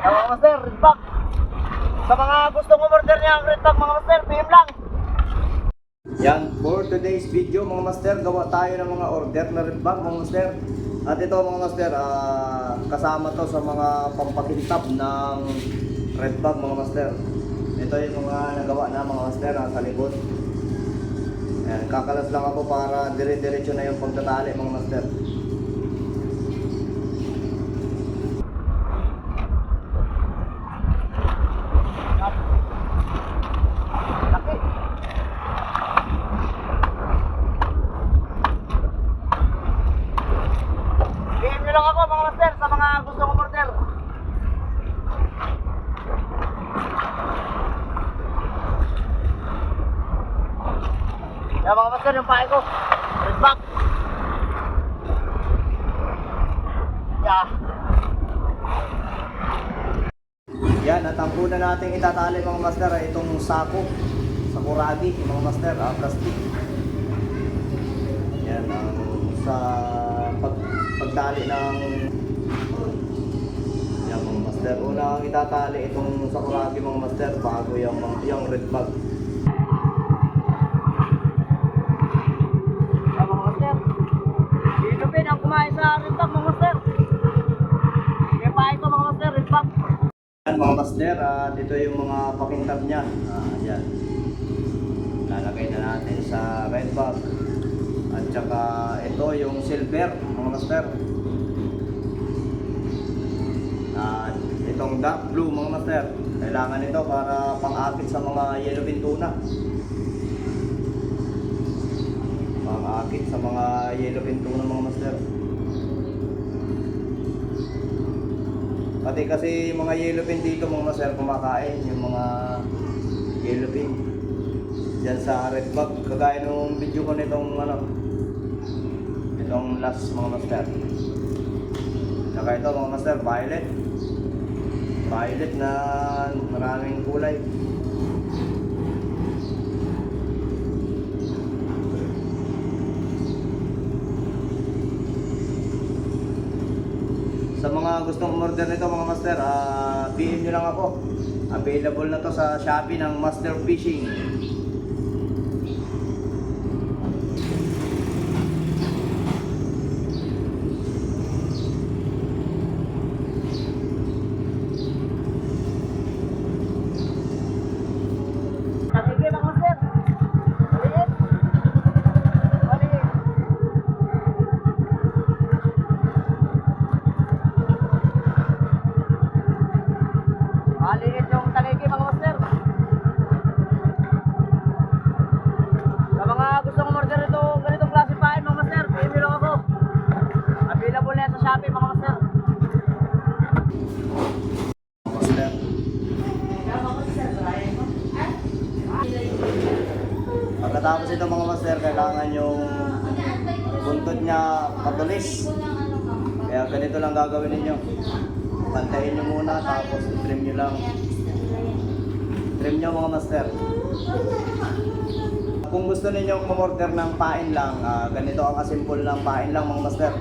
Mga master, red bag. Sa mga gustong umorder niya ang red bag, mga master, PM lang. Yan, for today's video mga master, gawa tayo ng mga order na red bag mga master. At ito mga master, uh, kasama to sa mga pampakintap ng red bag mga master. Ito yung mga nagawa na mga master uh, sa likod. Ayan, kakalas lang ako para dire-diretso na yung pagtatali mga master. Nyo lang ako mga master sa mga gusto kong order. Yan mga master, yung pahay ko. Red back. Yeah. Yan, at ang una nating itatali mga master ay itong sako sa kuragi, mga master, ah, plastic. Yan, ang sa pag, pagtali ng yan mga master. Una ang itatali itong sa kuragi mga master bago yung, yung red bag. Yan mga master. Ilupin ang kumain sa red bag mga master. Kaya mga master, red bag. Yan mga master, at ito yung mga pakintab niya. Ah, yan. Lalagay na natin sa red bag. At saka ito yung silver, mga master. At itong dark blue, mga master. Kailangan ito para pang-akit sa mga yellow tuna. Pang-akit sa mga yellow tuna, mga master. Pati kasi mga yellow pin dito, mga master, kumakain yung mga yellow pin. Diyan sa red bag, kagaya nung video ko nitong ano, itong last mga master. Saka ito mga master, violet. Violet na maraming kulay. Sa mga gustong umorder nito mga master, ah PM nyo lang ako. Available na to sa Shopee ng Master Fishing. Pagkatapos ito mga master, kailangan yung buntod niya patulis. Kaya ganito lang gagawin ninyo. Pantayin nyo muna, tapos trim nyo lang. Trim nyo mga master. Kung gusto ninyong kumorder ng pain lang, ah, ganito ang asimbol ng pain lang mga master.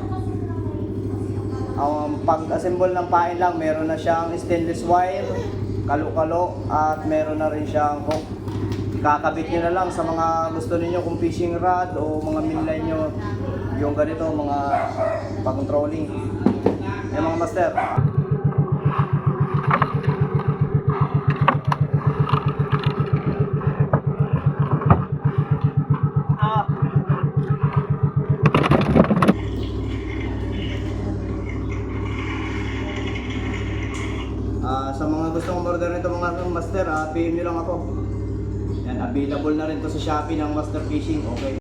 Ang pag-assemble ng pain lang, meron na siyang stainless wire, kalo-kalo, at meron na rin siyang hook. Kakabit nyo na lang sa mga gusto ninyo kung fishing rod o mga minline nyo yung ganito, mga pag-controlling. Yan mga master. Ah, sa mga gustong order nito mga master, ah, PM nyo lang ako. Available na rin to sa Shopee ng Master Fishing. Okay.